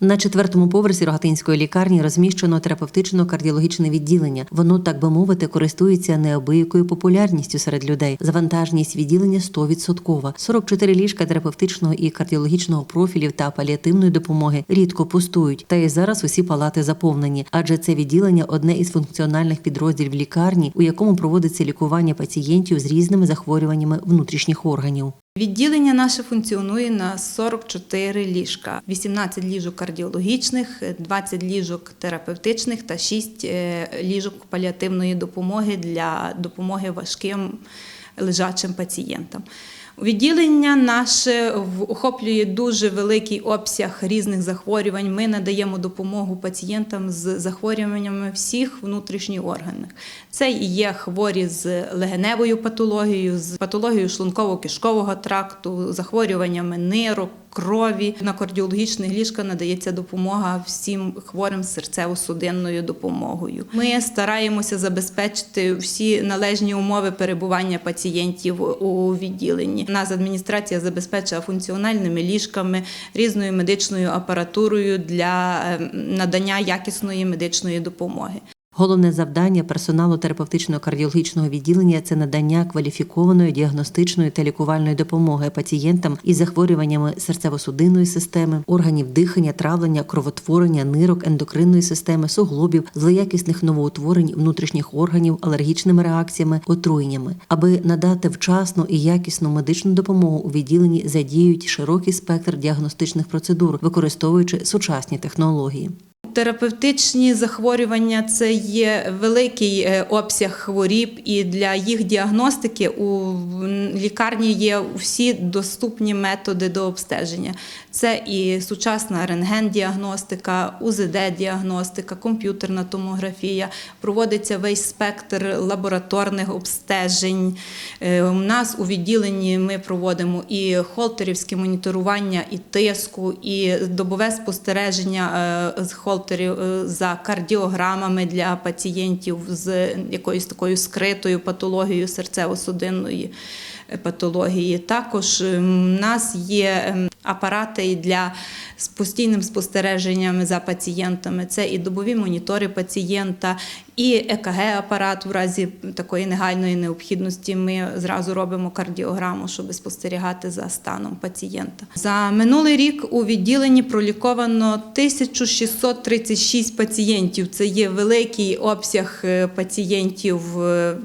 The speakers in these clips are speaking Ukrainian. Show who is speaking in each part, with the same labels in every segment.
Speaker 1: На четвертому поверсі Рогатинської лікарні розміщено терапевтично-кардіологічне відділення. Воно, так би мовити, користується неабиякою популярністю серед людей. Завантажність відділення 100%. 44 ліжка терапевтичного і кардіологічного профілів та паліативної допомоги рідко пустують. Та і зараз усі палати заповнені, адже це відділення одне із функціональних підрозділів лікарні, у якому проводиться лікування пацієнтів з різними захворюваннями внутрішніх органів.
Speaker 2: Відділення наше функціонує на 44 ліжка, 18 ліжок кардіологічних, 20 ліжок терапевтичних та 6 е, ліжок паліативної допомоги для допомоги важким лежачим пацієнтам. Відділення наше охоплює дуже великий обсяг різних захворювань. Ми надаємо допомогу пацієнтам з захворюваннями всіх внутрішніх органів. Це і є хворі з легеневою патологією, з патологією шлунково-кишкового тракту, захворюваннями нирок, крові. На кардіологічних ліжках надається допомога всім хворим з серцево-судинною допомогою. Ми стараємося забезпечити всі належні умови перебування пацієнтів у відділенні. Нас адміністрація забезпечила функціональними ліжками, різною медичною апаратурою для е, надання якісної медичної допомоги.
Speaker 1: Головне завдання персоналу терапевтично-кардіологічного відділення це надання кваліфікованої діагностичної та лікувальної допомоги пацієнтам із захворюваннями серцево-судинної системи, органів дихання, травлення, кровотворення, нирок, ендокринної системи, суглобів, злоякісних новоутворень внутрішніх органів, алергічними реакціями, отруєннями. Аби надати вчасну і якісну медичну допомогу у відділенні задіють широкий спектр діагностичних процедур, використовуючи сучасні технології.
Speaker 2: Терапевтичні захворювання це є великий е, обсяг хворіб, і для їх діагностики у лікарні є всі доступні методи до обстеження. Це і сучасна рентген-діагностика, УЗД-діагностика, комп'ютерна томографія. Проводиться весь спектр лабораторних обстежень. Е, У нас у відділенні ми проводимо і холтерівське моніторування, і тиску, і добове спостереження е, з холтерів е, за кардіограмами для пацієнтів з якоюсь такою скритою патологією серцево-судинної патології. Також е, в нас є ем, апарати і для з постійним спостереженням за пацієнтами. Це і добові монітори пацієнта, і ЕКГ-апарат в разі такої негайної необхідності. Ми зразу робимо кардіограму, щоб спостерігати за станом пацієнта. За минулий рік у відділенні проліковано 1636 пацієнтів. Це є великий обсяг е, пацієнтів е,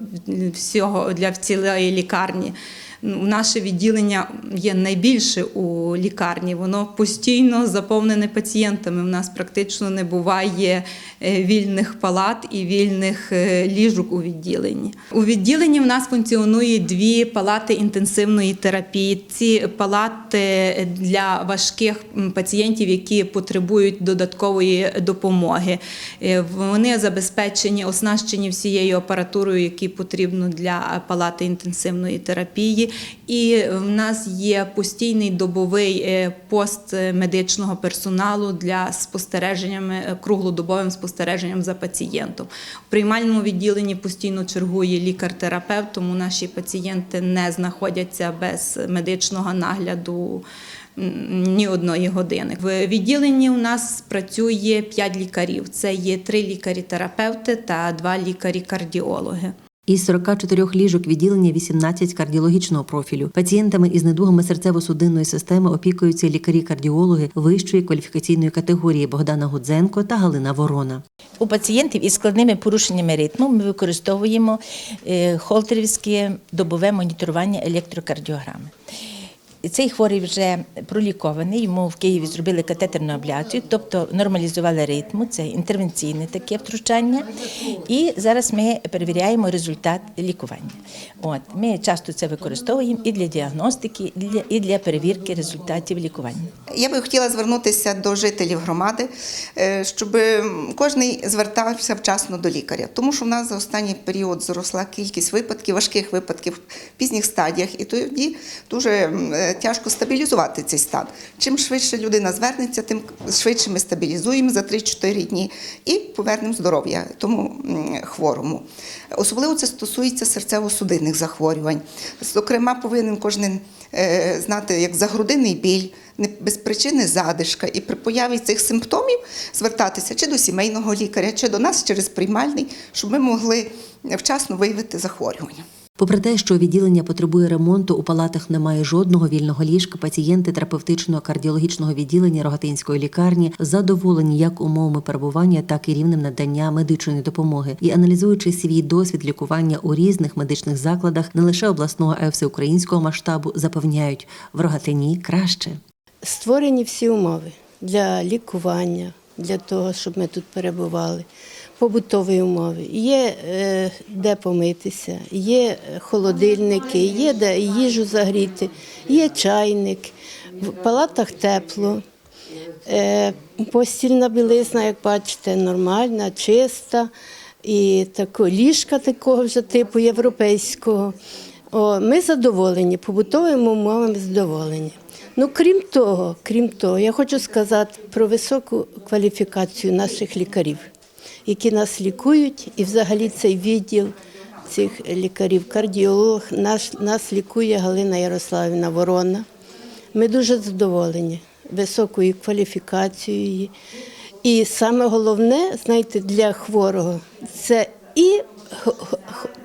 Speaker 2: всього для цілої лікарні. Наше відділення є найбільше у лікарні. Воно постійно заповнене пацієнтами. У нас практично не буває е, вільних палат і вільних е, ліжок у відділенні. У відділенні в нас функціонує дві палати інтенсивної терапії. Ці палати для важких пацієнтів, які потребують додаткової допомоги. Е, Вони забезпечені, оснащені всією апаратурою, які потрібно для палати інтенсивної терапії. І в нас є постійний добовий е, пост медичного персоналу для спостереженнями е, круглодобовим спостереженням за пацієнтом. У приймальному відділенні постійно чергує лікар-терапевт, тому наші пацієнти не знаходяться без медичного нагляду. Ні одної години. В відділенні у нас працює 5 лікарів. Це є три лікарі-терапевти та два лікарі-кардіологи.
Speaker 1: Із 44 ліжок відділення 18 кардіологічного профілю. Пацієнтами із недугами серцево-судинної системи опікуються лікарі-кардіологи вищої кваліфікаційної категорії Богдана Гудзенко та Галина Ворона.
Speaker 3: У пацієнтів із складними порушеннями ритму ми використовуємо е, холтерівське добове моніторування електрокардіограми. Цей хворий вже пролікований. Йому в Києві зробили катетерну абляцію, тобто нормалізували ритму, це інтервенційне таке втручання. І зараз ми перевіряємо результат лікування. От ми часто це використовуємо і для діагностики, і для, перевірки результатів лікування.
Speaker 4: Я би хотіла звернутися до жителів громади, е, щоб кожен звертався вчасно до лікаря, тому що в нас за останній період зросла кількість випадків, важких випадків в пізніх стадіях, і тоді дуже е, тяжко стабілізувати цей стан. Чим швидше людина звернеться, тим швидше ми стабілізуємо за 3-4 дні і повернемо здоров'я тому хворому. Особливо це стосується серцево-судинних захворювань. Зокрема, повинен кожен е, знати, як загрудинний біль, без причини задишка. І при появі цих симптомів звертатися чи до сімейного лікаря, чи до нас через приймальний, щоб ми могли вчасно виявити захворювання.
Speaker 1: Попри те, що відділення потребує ремонту, у палатах немає жодного вільного ліжка. Пацієнти терапевтичного кардіологічного відділення Рогатинської лікарні задоволені як умовами перебування, так і рівнем надання медичної допомоги. І аналізуючи свій досвід лікування у різних медичних закладах, не лише обласного, а й всеукраїнського масштабу, запевняють в Рогатині краще.
Speaker 5: Створені всі умови для лікування, для того, щоб ми тут перебували. Побутові умови. Є е, де помитися, є холодильники, є де їжу загріти, є чайник, в палатах тепло. Е, постільна білизна, як бачите, нормальна, чиста. І тако, ліжка такого вже типу європейського. О, ми задоволені, побутовими умовами задоволені. Ну, крім того, крім того, я хочу сказати про високу кваліфікацію наших лікарів, які нас лікують, і взагалі цей відділ цих лікарів, кардіолог, наш, нас лікує Галина Ярославівна Ворона. Ми дуже задоволені високою кваліфікацією. І саме головне, знаєте, для хворого це і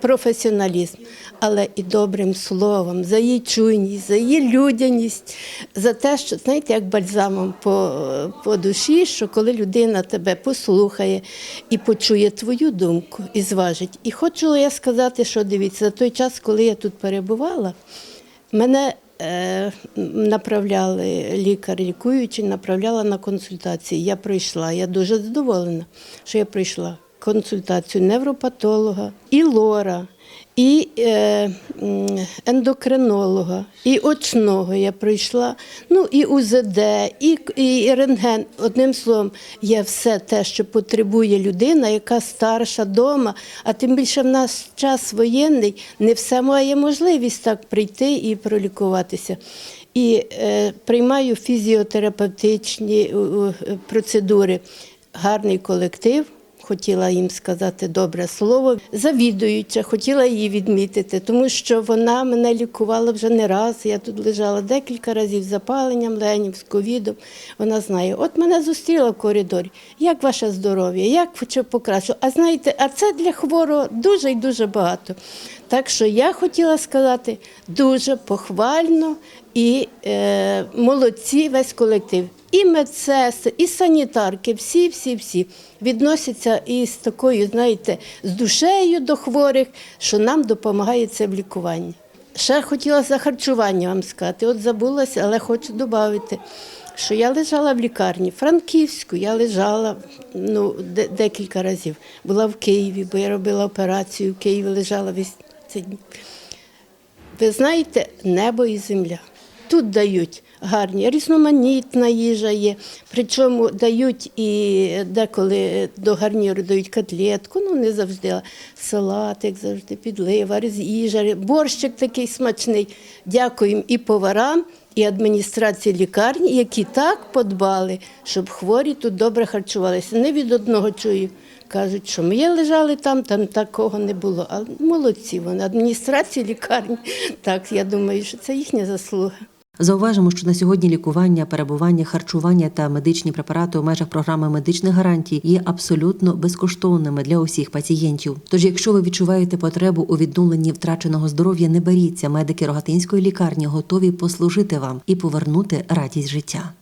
Speaker 5: професіоналізм, але і добрим словом, за її чуйність, за її людяність, за те, що знаєте, як бальзамом по, по душі, що коли людина тебе послухає і почує твою думку і зважить. І хочу я сказати, що дивіться, за той час, коли я тут перебувала, мене е, направляли лікар, лікуючий, направляла на консультації. Я прийшла. Я дуже задоволена, що я прийшла консультацію невропатолога, і лора, і е, ендокринолога, і очного я пройшла, ну і УЗД, і, і рентген. Одним словом, є все те, що потребує людина, яка старша дома, а тим більше в нас час воєнний, не все має можливість так прийти і пролікуватися. І е, приймаю фізіотерапевтичні е, е, процедури. Гарний колектив. Хотіла їм сказати добре слово. Завідуюча, хотіла її відмітити, тому що вона мене лікувала вже не раз. Я тут лежала декілька разів з запаленням ленів, з ковідом. Вона знає, от мене зустріла в коридорі. Як ваше здоров'я? Як чи покращу? А знаєте, а це для хворого дуже і дуже багато. Так що я хотіла сказати дуже похвально і е, молодці весь колектив. І медсестри, і санітарки, всі, всі, всі відносяться із такою, знаєте, з душею до хворих, що нам допомагає це в лікуванні. Ще хотіла за харчування вам сказати, от забулася, але хочу додати, що я лежала в лікарні Франківську, я лежала ну, де- декілька разів. Була в Києві, бо я робила операцію в Києві, лежала весь цей. Ви знаєте, небо і земля. Тут дають гарні, різноманітна їжа є. Причому дають і деколи до гарніру дають котлетку, ну не завжди, а салат, завжди, підлива, їжа, борщик такий смачний. Дякуємо і поварам, і адміністрації лікарні, які так подбали, щоб хворі тут добре харчувалися. Не від одного чую. Кажуть, що ми лежали там, там такого не було. Але молодці вони, адміністрації лікарні. Так, я думаю, що це їхня заслуга.
Speaker 1: Зауважимо, що на сьогодні лікування, перебування, харчування та медичні препарати у межах програми медичних гарантій є абсолютно безкоштовними для усіх пацієнтів. Тож, якщо ви відчуваєте потребу у відновленні втраченого здоров'я, не беріться. Медики Рогатинської лікарні готові послужити вам і повернути радість життя.